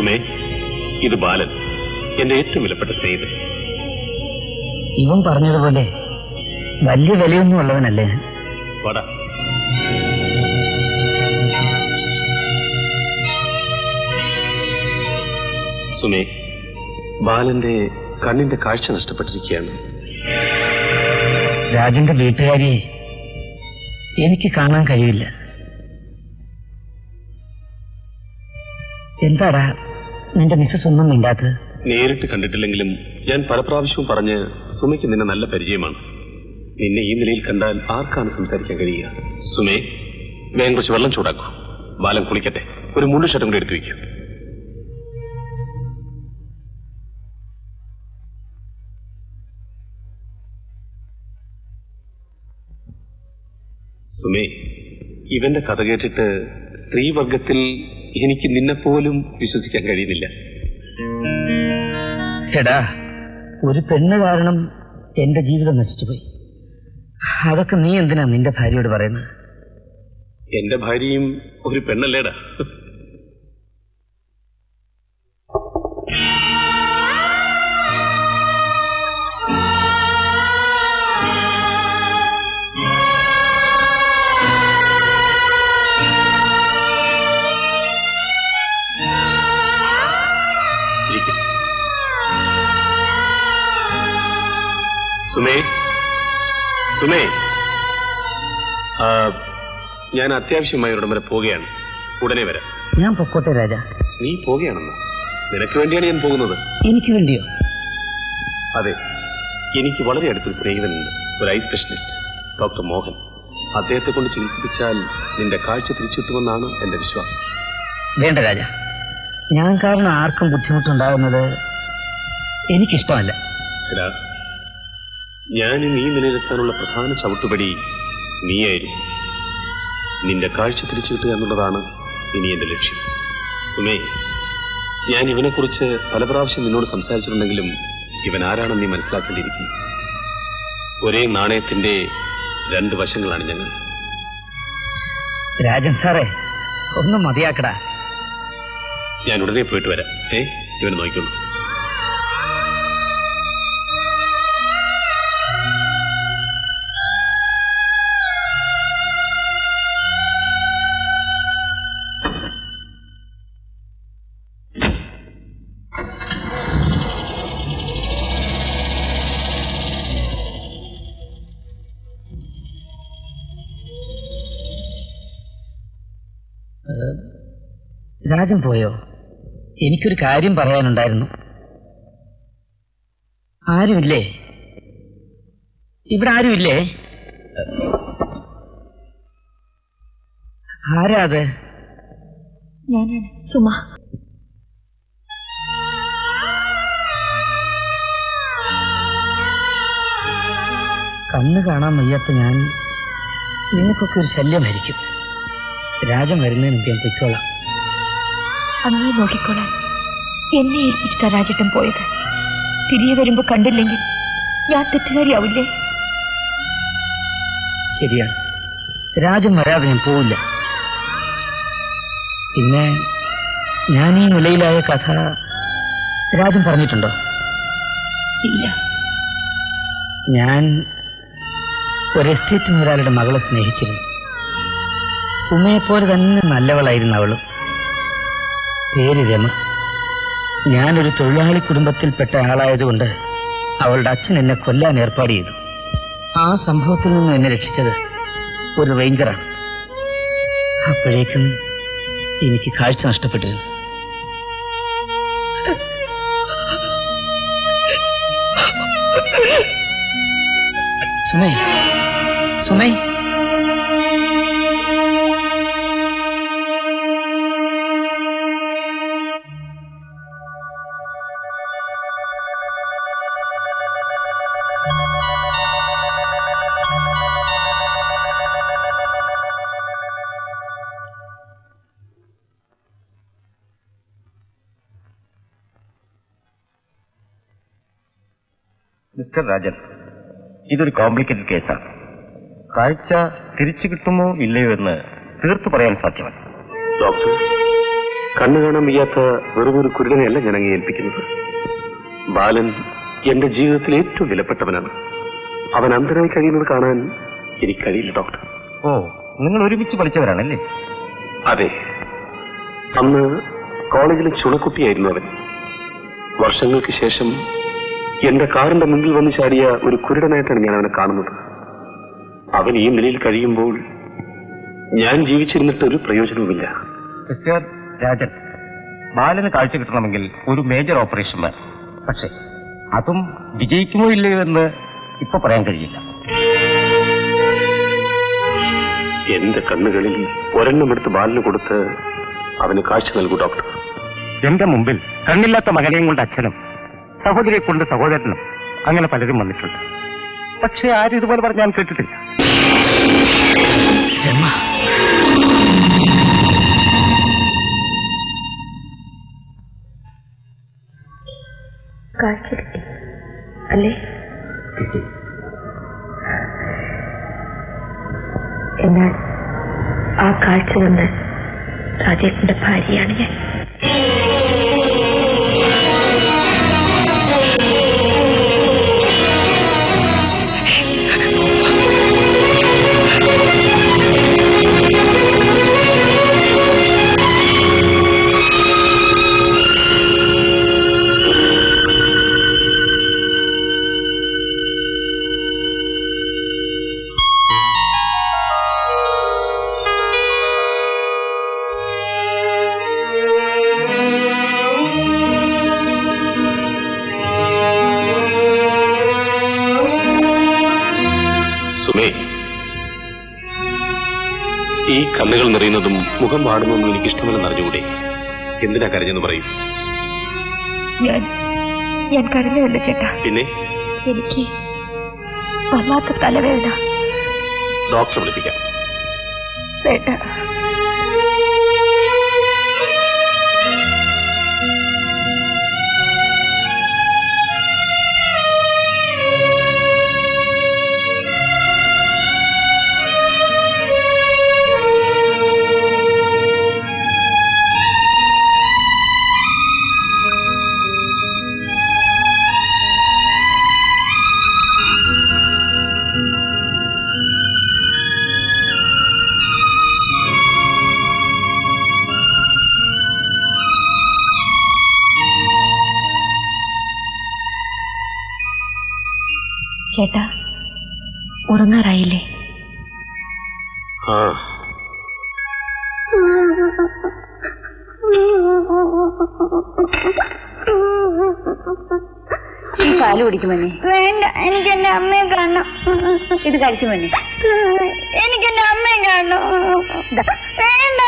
സുമേ ഇത് ബാലൻ എന്റെ ഏറ്റവും വിലപ്പെട്ട സ്നേഹിതൻ. ഇവൻ പറഞ്ഞതുപോലെ വലിയ വിലയൊന്നും ഉള്ളവനല്ലേ വടാ. സുമേ ബാലന്റെ കണ്ണിന്റെ കാഴ്ച നഷ്ടപ്പെട്ടിരിക്കുകയാണ്. രാജന്റെ വീട്ടുകാരിയെ എനിക്ക് കാണാൻ കഴിയില്ല. എന്താടാ നിന്റെ മിസ്സസ് ഒന്നും മിണ്ടാത്തത് നേരിട്ട് കണ്ടിട്ടില്ലെങ്കിലും ഞാൻ പല പ്രാവശ്യവും പറഞ്ഞ് സുമയ്ക്ക് നിന്നെ നല്ല പരിചയമാണ്. നിന്നെ ഈ നിലയിൽ കണ്ടാൽ ആർക്കാണ് സംസാരിക്കാൻ കഴിയുക? സുമേ വേഗം കുറച്ച് വെള്ളം ചൂടാക്കൂ. ബാലം കുളിക്കട്ടെ. ഒരു മുള്ളു ഷർട്ടും കൂടി എടുത്തു വയ്ക്കൂ സുമേ ഇവന്റെ കഥ കേട്ടിട്ട് സ്ത്രീവർഗത്തിൽ എനിക്ക് നിന്നെപ്പോലും വിശ്വസിക്കാൻ കഴിയുന്നില്ല. എടാ ഒരു പെണ്ണ് കാരണം എന്റെ ജീവിതം നശിച്ചുപോയി. അതൊക്കെ നീ എന്തിനാ നിന്റെ ഭാര്യയോട് പറയുന്നത്? എന്റെ ഭാര്യയും ഒരു പെണ്ണല്ലേടാ. ഞാൻ അത്യാവശ്യമായി ഒരിടം വരെ പോവുകയാണ് ഉടനെ വരാം. ഞാൻ പൊക്കോട്ടെ രാജ. നീ പോവുകയാണെന്നോ നിനക്ക് വേണ്ടിയാണ് ഞാൻ പോകുന്നത്. എനിക്ക് വേണ്ടിയോ? അതെ എനിക്ക് വളരെ അടുത്തൊരു സ്നേഹിതനുണ്ട്. ഒരു ഐ സ്പെഷ്യലിസ്റ്റ് ഡോക്ടർ മോഹൻ. അദ്ദേഹത്തെ കൊണ്ട് ചികിത്സിപ്പിച്ചാൽ നിന്റെ കാഴ്ച തിരിച്ചു കിട്ടുമെന്നാണ് എന്റെ വിശ്വാസം. വേണ്ട രാജ. ഞാൻ കാരണം ആർക്കും ബുദ്ധിമുട്ടുണ്ടാകുന്നത് എനിക്കിഷ്ടമല്ല. എടാ ഞാൻ നീ നിലനിർത്താനുള്ള പ്രധാന ചവിട്ടുപടി നീയായിരിക്കും. നിന്റെ കാഴ്ച തിരിച്ചു കിട്ടുക എന്നുള്ളതാണ് ഇനി എന്റെ ലക്ഷ്യം. സുമേ ഞാൻ ഇവനെക്കുറിച്ച് പല പ്രാവശ്യം നിന്നോട് സംസാരിച്ചിട്ടുണ്ടെങ്കിലും ഇവൻ ആരാണെന്ന് നീ മനസ്സിലാക്കേണ്ടിയിരിക്കുന്നു. ഒരേ നാണയത്തിന്റെ രണ്ട് വശങ്ങളാണ് ഞങ്ങൾ. രാജൻ സാറേ ഒന്നും മതിയാക്കടാ. ഞാൻ ഉടനെ പോയിട്ട് വരാം. ഏ ഇവനെ നോക്കിക്കോളൂ. രാജൻ പോയോ? എനിക്കൊരു കാര്യം പറയാനുണ്ടായിരുന്നു. ആരുമില്ലേ? ഇവിടെ ആരുമില്ലേ? ആരാ അത്? ഞാനാണ് സുമ. കണ്ണ് കാണാൻ വയ്യാത്ത ഞാൻ നിങ്ങൾക്കൊക്കെ ഒരു ശല്യമായിരിക്കും രാജം വരുന്നതിന് മുമ്പ് ഞാൻ പൊയ്ക്കോളാം. അങ്ങേ നോക്കിക്കൊള്ളാൻ എന്നെ ഏൽപ്പിച്ചിട്ടാ രാജേട്ടൻ പോയത്. തിരികെ വരുമ്പോ കണ്ടില്ലെങ്കിൽ ഞാൻ തെറ്റുകാരിയാവില്ലേ? ശരിയാണ്. രാജൻ വരാതെ ഞാൻ പോവില്ല. പിന്നെ ഞാൻ ഈ നിലയിലായ കഥ രാജൻ പറഞ്ഞിട്ടുണ്ടോ? ഇല്ല. ഞാൻ ഒരു എസ്റ്റേറ്റ് മുതലാളിയുടെ മകളെ സ്നേഹിച്ചിരുന്നു. സുമയെപ്പോലെ തന്നെ നല്ലവളായിരുന്നു അവളും. പേര് രമ. ഞാനൊരു തൊഴിലാളി കുടുംബത്തിൽപ്പെട്ട ആളായതുകൊണ്ട് അവളുടെ അച്ഛൻ എന്നെ കൊല്ലാൻ ഏർപ്പാട് ചെയ്തു. ആ സംഭവത്തിൽ നിന്ന് എന്നെ രക്ഷിച്ചത് ഒരു റേഞ്ചറാണ്. അപ്പോഴേക്കും എനിക്ക് കാഴ്ച നഷ്ടപ്പെട്ടിരുന്നു സുമൈ സുമൈ. മിസ്റ്റർ രാജൻ. ഇതൊരു കോംപ്ലിക്കേറ്റഡ് കേസാണ് കാഴ്ച തിരിച്ചു കിട്ടുമോ ഇല്ലയോ എന്ന് തീർത്തു പറയാൻ സാധ്യമല്ല. ഡോക്ടർ കണ്ണു കാണാൻ വയ്യാത്ത വെറും ഒരു കുരുടനെയല്ല ഞാൻ അങ്ങേ ഏൽപ്പിക്കുന്നത്. ബാലൻ എന്റെ ജീവിതത്തിൽ ഏറ്റവും വിലപ്പെട്ടവനാണ്. അവൻ അന്ധനായി കഴിയുന്നത് കാണാൻ എനിക്ക് കഴിയില്ല ഡോക്ടർ. ഓ നിങ്ങൾ ഒരുമിച്ച് പഠിച്ചവരാണല്ലേ? അതെ. അന്ന് കോളേജിലെ ചുണക്കുട്ടിയായിരുന്നു അവൻ. വർഷങ്ങൾക്ക് ശേഷം എന്റെ കാറിന്റെ മുമ്പിൽ വന്ന് ചാടിയ ഒരു കുരുടനായിട്ടാണ് ഞാൻ അവനെ കാണുന്നത്. അവൻ ഈ നിലയിൽ കഴിയുമ്പോൾ ഞാൻ ജീവിച്ചിരുന്നിട്ട് ഒരു പ്രയോജനവുമില്ല. മിസ്റ്റർ രാജൻ ബാലന് കാഴ്ച കിട്ടണമെങ്കിൽ ഒരു മേജർ ഓപ്പറേഷൻ വേണം. പക്ഷേ അതും വിജയിക്കുമോ ഇല്ലയോ എന്ന് ഇപ്പൊ പറയാൻ കഴിയില്ല. എന്റെ കണ്ണുകളിൽ ഒരെണ്ണമെടുത്ത് ബാലിന് കൊടുത്ത് അവന് കാഴ്ച നൽകൂ ഡോക്ടർ. എന്റെ മുമ്പിൽ കണ്ണില്ലാത്ത മകനെയും കൊണ്ട് അച്ഛനും സഹോദരിയെ കൊണ്ട് സഹോദരനും അങ്ങനെ പലരും വന്നിട്ടുണ്ട്. പക്ഷെ ആരും ഇതുപോലെ പറഞ്ഞ് ഞാൻ കേട്ടിട്ടില്ല. അല്ലേ? എന്നാൽ ആ കാഴ്ച വന്ന് രാജേട്ടന്റെ ഭാര്യയാണ് ഞാൻ. കണ്ണുകൾ നിറയുന്നതും മുഖം വാടുന്നതും എനിക്ക് ഇഷ്ടമല്ലെന്ന് അറിഞ്ഞുകൂടെ? എന്തിനാ കരഞ്ഞെന്ന് പറയും? ഞാൻ ഞാൻ കരഞ്ഞതല്ല ചേട്ടാ. പിന്നെ? എനിക്ക് വല്ലാത്ത തലവേദന. ഡോക്ടറെ വിളിപ്പിക്കാം. വേണ്ട. ചേട്ടാ ഉറങ്ങാറായില്ലേ? ഈ പാൽ കുടിക്കുമെന്നെ വേണ്ട എനിക്ക് എന്റെ അമ്മയെ കാണണം. ഇത് കഴിക്കുമെന്നെ എനിക്ക് എന്റെ അമ്മയെ കാണണം. വേണ്ട.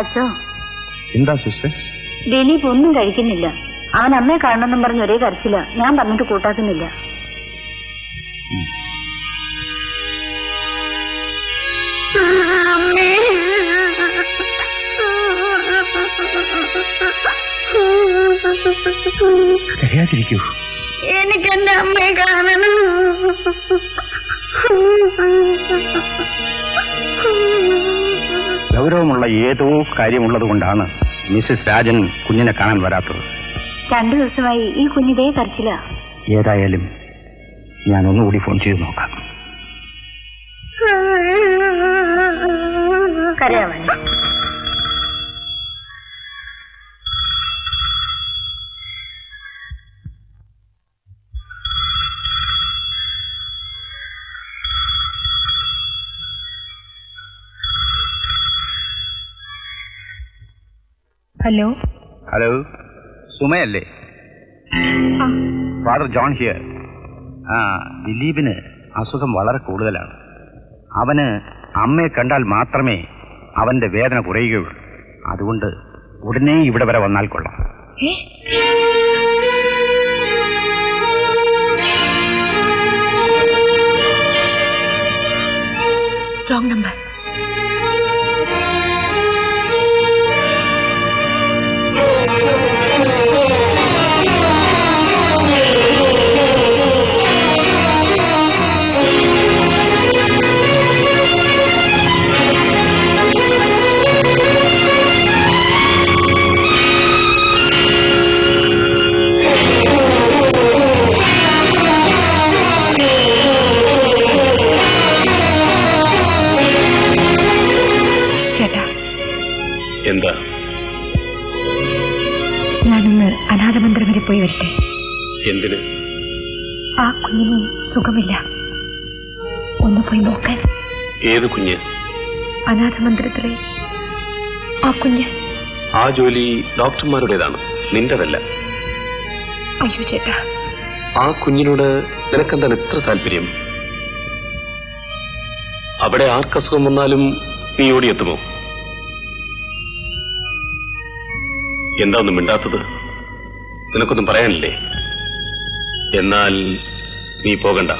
അച്ഛോ എന്താ സിസ്റ്റർ? ദിലീപ് ഒന്നും കഴിക്കുന്നില്ല. അവൻ അമ്മയെ കാണണമെന്നും പറഞ്ഞ ഒരേ കരച്ചില്ല ഞാൻ പറഞ്ഞിട്ട് കൂട്ടാക്കുന്നില്ല. കരയാതിരിക്കൂ എനിക്ക് എന്റെ അമ്മയെ കാണണം. ഗൗരവമുള്ള ഏതോ കാര്യമുള്ളത് കൊണ്ടാണ് മിസ്സിസ് രാജൻ കുഞ്ഞിനെ കാണാൻ വരാത്തത്. രണ്ടു ദിവസമായി ഈ കുഞ്ഞിതേ കരച്ചില ഏതായാലും ഞാൻ ഒന്നുകൂടി ഫോൺ ചെയ്ത് നോക്കാം. കരയാവനെ ഹലോ? ഹലോ? സുമയല്ലേ? ഫാദർ ജോൺ ഹിയർ ആ ദിലീപിന് അസുഖം വളരെ കൂടുതലാണ്. അവന് അമ്മയെ കണ്ടാൽ മാത്രമേ അവന്റെ വേദന കുറയുകയുള്ളൂ. അതുകൊണ്ട് ഉടനെ ഇവിടെ വരെ വന്നാൽ കൊള്ളാം. റോങ് നമ്പർ അനാഥമന്ദിരം വരെ പോയി വരട്ടെ. എന്തിന്? ആ കുഞ്ഞിന് സുഖമില്ല. ഒന്ന് പോയി നോക്കാൻ. ഏത് കുഞ്ഞ്? അനാഥമന്ദിരത്തിലെ ആ കുഞ്ഞ്. ആ ജോലി ഡോക്ടർമാരുടേതാണ് നിന്റെതല്ല. അയ്യോ ചേട്ടാ. ആ കുഞ്ഞിനോട് നിനക്കെന്താണ് ഇത്ര താല്പര്യം? അവിടെ ആർക്കസുഖം വന്നാലും നീ ഓടിയെത്തുമോ? എന്താ ഒന്നും മിണ്ടാത്തത്? നിനക്കൊന്നും പറയാനില്ലേ? എന്നാൽ നീ പോകണ്ട.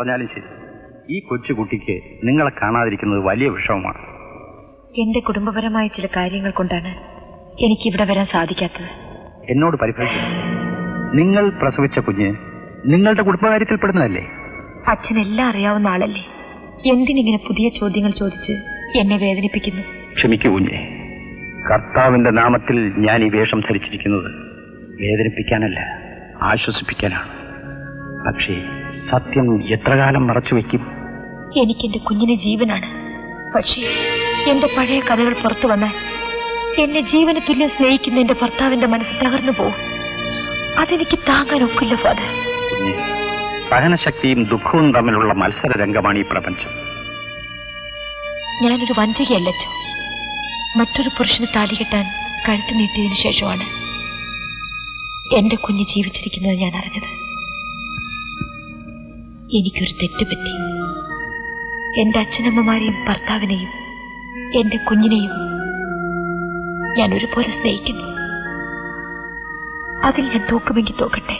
പറഞ്ഞാലും ശരി. ഈ കൊച്ചുകുട്ടിക്ക് നിങ്ങളെ കാണാതിരിക്കുന്നത് വലിയ വിഷമമാണ്. എന്റെ കുടുംബപരമായ ചില കാര്യങ്ങൾ കൊണ്ടാണ് എനിക്ക് ഇവിടെ വരാൻ സാധിക്കാത്തത്. എന്നോട് പരിഭ്രമിക്കുന്നു നിങ്ങൾ പ്രസവിച്ച കുഞ്ഞ് നിങ്ങളുടെ കുടുംബകാര്യത്തിൽ കുടുംബകാര്യത്തിൽപ്പെടുന്നതല്ലേ? അച്ഛനെല്ലാം അറിയാവുന്ന ആളല്ലേ? എന്തിനിങ്ങനെ പുതിയ ചോദ്യങ്ങൾ ചോദിച്ച് എന്നെ വേദനിപ്പിക്കുന്നു? ക്ഷമിക്കൂ കുഞ്ഞെ. കർത്താവിന്റെ നാമത്തിൽ ഞാൻ ഈ വേഷം ധരിച്ചിരിക്കുന്നത് വേദനിപ്പിക്കാനല്ല ആശ്വസിപ്പിക്കാനാണ്. പക്ഷേ സത്യം എത്ര കാലം മറച്ചു വെക്കും? എനിക്ക് എന്റെ കുഞ്ഞിന് ജീവനാണ്. പക്ഷേ എന്റെ പഴയ കഥകൾ പുറത്തു വന്നാൽ എന്നെ ജീവന് തുല്യം സ്നേഹിക്കുന്ന എന്റെ ഭർത്താവിന്റെ മനസ്സ് തകർന്നു പോകും അതെനിക്ക് താങ്ങാൻ ഒക്കില്ല ഫാദർ. സഹനശക്തിയും ദുഃഖവും തമ്മിലുള്ള മത്സര രംഗമാണ് ഈ പ്രപഞ്ചം. ഞാനൊരു വഞ്ചകയല്ലച്ചോ. മറ്റൊരു പുരുഷന് താലി കെട്ടാൻ കഴുത്ത് നീട്ടിയതിനു ശേഷമാണ് എന്റെ കുഞ്ഞ് ജീവിച്ചിരിക്കുന്നത് ഞാൻ അറിഞ്ഞത്. എനിക്കൊരു തെറ്റ് പറ്റി എന്റെ അച്ഛനമ്മമാരെയും ഭർത്താവിനെയും എന്റെ കുഞ്ഞിനെയും ഞാൻ ഒരുപോലെ സ്നേഹിക്കുന്നു. അതിൽ ഞാൻ തോക്കുമെങ്കിൽ തോക്കട്ടെ.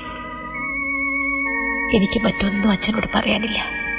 എനിക്ക് മറ്റൊന്നും അച്ഛനോട് പറയാനില്ല.